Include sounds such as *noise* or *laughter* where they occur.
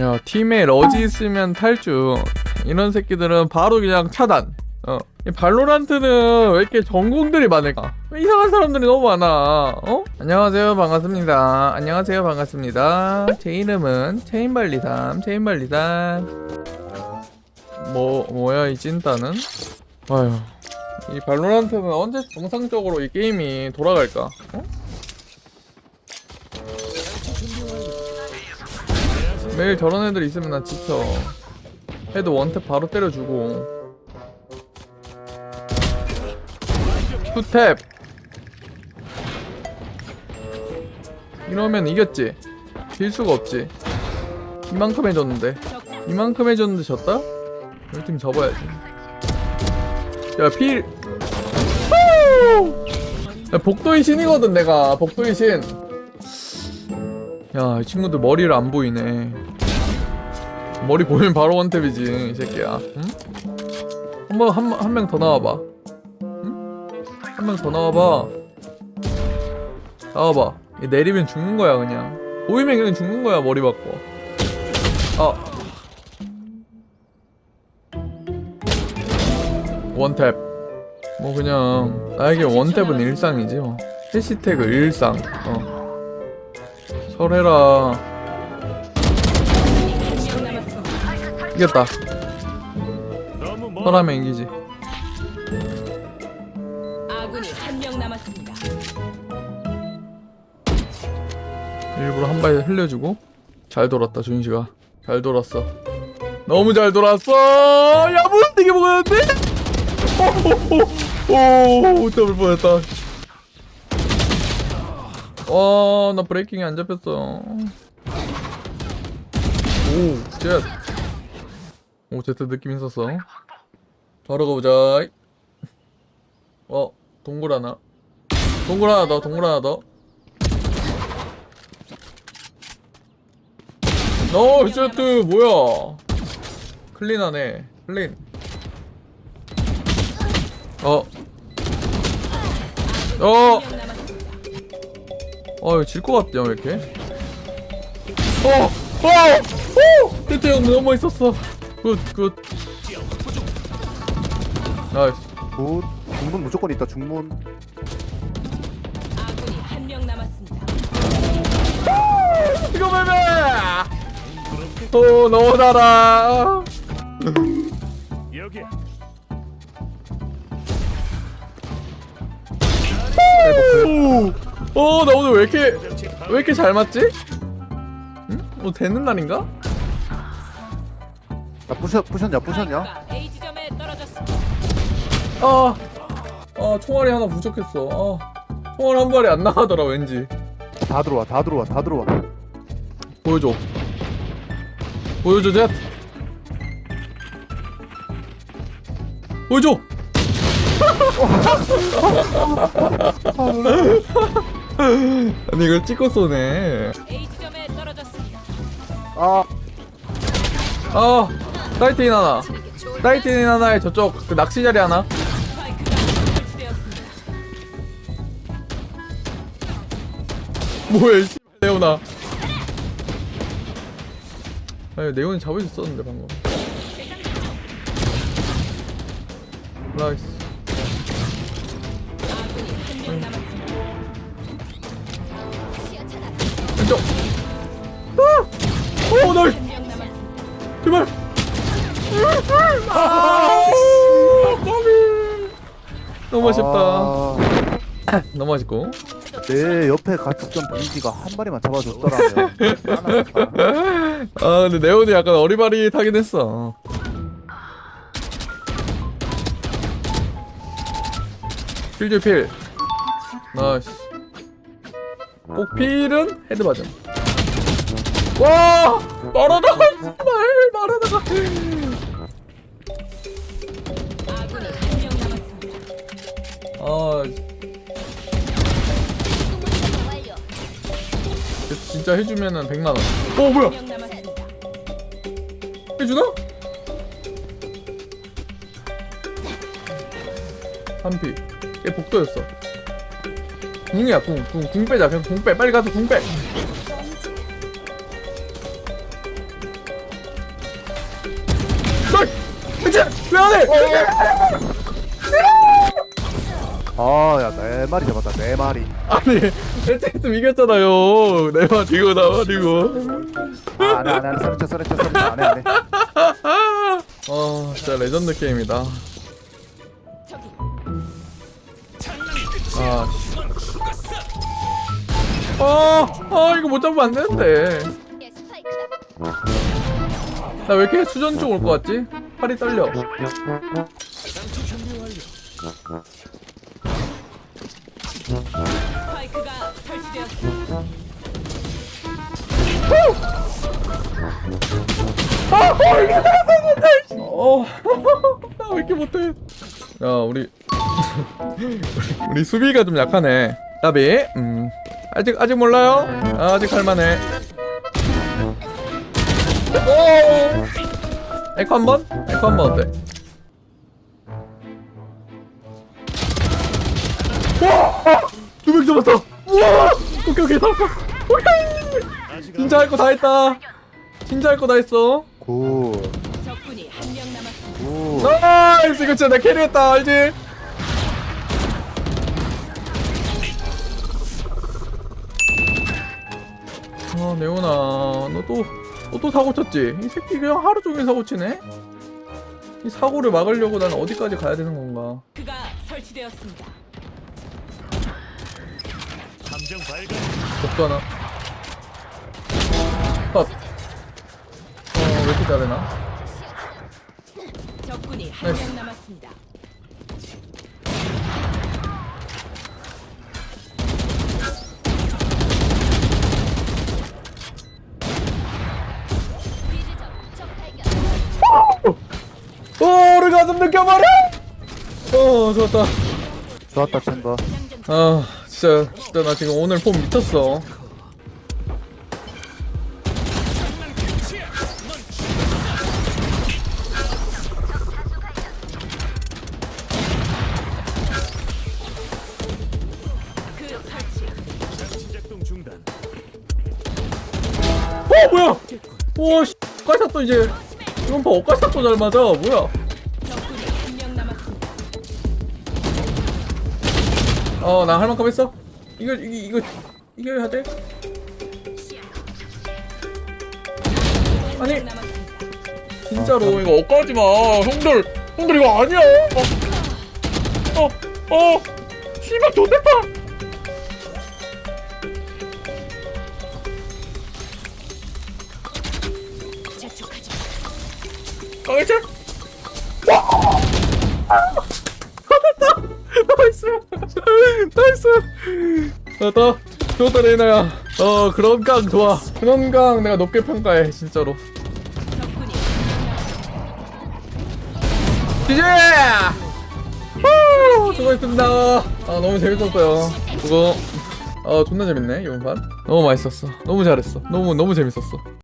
야 팀에 러지 있으면 탈주 이런 새끼들은 바로 그냥 차단 어. 이 발로란트는 왜 이렇게 전공들이 많을까? 왜 이상한 사람들이 너무 많아? 어? 안녕하세요, 반갑습니다. 안녕하세요, 반갑습니다. 제 이름은 체인발리담, 체인발리담. 뭐, 뭐야, 이 찐따는? 아휴. 이 발로란트는 언제 정상적으로 이 게임이 돌아갈까? 어? 매일 저런 애들 있으면 난 지쳐. 헤드 원탭 바로 때려주고. 투탭. 이러면 이겼지. 질 수가 없지. 이만큼 해줬는데. 이만큼 해줬는데 졌다? 우리 팀 접어야지. 야 필. 야 복도의 신이거든 내가. 복도의 신 야 이 친구들 머리를 안 보이네 머리 보이면 바로 원탭이지 이 새끼야 응? 한번 한명더 나와봐 한명 더 나와봐. 나와봐. 얘 내리면 죽는 거야 그냥. 보이면 그냥 죽는 거야 머리 받고. 아. 원탭. 뭐 그냥 나에게 원탭은 일상이지 뭐. 해시태그 일상. 어. 설해라. 이겼다. 설하면 이기지. 아군이 한 명 남았습니다. 일부러 한 발 흘려주고 잘 돌았다 준식아 잘 돌았어 너무 잘 돌았어 야무는 되게 먹어야 돼 오오오 더블 뻔했다 와 나 브레이킹이 안 잡혔어 오 젯 오 제트 느낌 있었어 바로 가보자 어 동굴 하나 동굴 하나 더 동굴 하나 더 어, 셔트 뭐야? 클린하네. 클린. 어. 어. 어, 질것 왜 이렇게? 어! 어! 오! 셔트 형 너무 있었어. 굿, 굿. 나이스. 굿. 중문 무조건 있다 중문 아군이 한 명 남았습니다. 이거 매매! 오, 너무 달아. 여기 오! 어, 나 오늘 왜 이렇게, 왜 이렇게 잘 맞지? 응? 뭐 되는 날인가? 나 부셨 부셨냐 부셨냐 스파이크가 A 지점에 떨어졌습니다. 아, 아 총알이 하나 부족했어. 아, 총알 한 발이 안 나가더라 왠지. 다 들어와 다 들어와 다 들어와 보여줘. 보여줘 젯. 보여줘. 아 *laughs* *laughs* 니 이걸 찍고 쏘네. A 지점에 떨어졌습니다. 아 아, 사이트인 하나. 사이트인 하나에 저쪽 그 낚시 자리 하나. 스파이크가 설치되었습니다. 뭐야, 씨, 네오나. 아니, 네온이 잡을 수 있었는데, 방금. 나이스. 왼쪽. 아! 오, 나이스. 한명 남았습니다. 제발. 아. 너무 아쉽다. 아, 너무 아쉽고. 내 옆에 같이 있던 분위기가 한 마리만 잡아줬더라면. 아, 근데 네온이 약간 어리바리하긴 했어. 필드 필. 나이스. 꼭 필은 헤드 맞음. 와! 말하다가, 말, 말하다가. 아. 진짜 해주면은 100만원. 어, 뭐야? 해주나? 한피 얘 복도였어 궁이야 궁 궁 궁 빼자. 그냥 궁 빼. 빨리 가서 궁빼. 그치? 왜안 해? 아야 네 마리 잡았다. 네 마리. 아니 1대1 이겼잖아요. 내 말이고 나 말이고. 아, 안해 안해 안해. 서른쳐 서른쳐 서른쳐 안해 안해. 어 진짜 레전드 게임이다. 아, 아, 아 이거 못 잡으면 안 되는데 나 왜 이렇게 수전 쪽 올 것 같지? 팔이 떨려 설치되었습니다. 어, *laughs* 나왜 이렇게 못해? 야, 우리 *laughs* 우리 수비가 좀 약하네. 나비, 음, 아직 아직 몰라요? 아, 아직 할만해. 오, 에코 한 번? 에코 한 번 어때? 와, 두명 잡았어. 우와, 오케이 오케이 잡았어. 오케이. 진짜 할 거 다 했다. 진짜 할 거 다 했어. 굿 적군이 한 명 남았습니다. 굿. 나이스 이거 진짜 내 캐리했다 알지? 네오나 너 또 너 또 사고 쳤지? 이 새끼 그냥 하루 종일 사고 치네? 이 사고를 막으려고 난 어디까지 가야 되는 건가 그가 설치되었습니다. 함정 발견. 복도 하나 컷 어왜 이렇게 잘해나? 적군이 한. 명 남았습니다. 어 우리 가슴 느껴버려! 어 좋았다. 좋았다 챔버. 아 진짜 진짜 나 지금 오늘 폼 미쳤어. 어 뭐야? 오씨. 까샷도 이제. 이건 봐 엇가샷도 잘 맞아. 뭐야 어 나 할 만큼 했어. 이거 이거 이거 이겨야 돼? 아니. 진짜로 이거 엇가지 마. 형들 형들 이거 아니야. 어 어 어, 씨발 좋댔다 재촉하지. 강일철 됐다 나이스 나이스. 됐다 좋다 레이나야. 어 그런 강 좋아. 그런 강 내가 높게 평가해 진짜로. 이제 후, 수고했습니다. 아 너무 재밌었어요. 수고 아 존나 재밌네 이번 판. 너무 맛있었어. 너무 잘했어. 너무 너무 재밌었어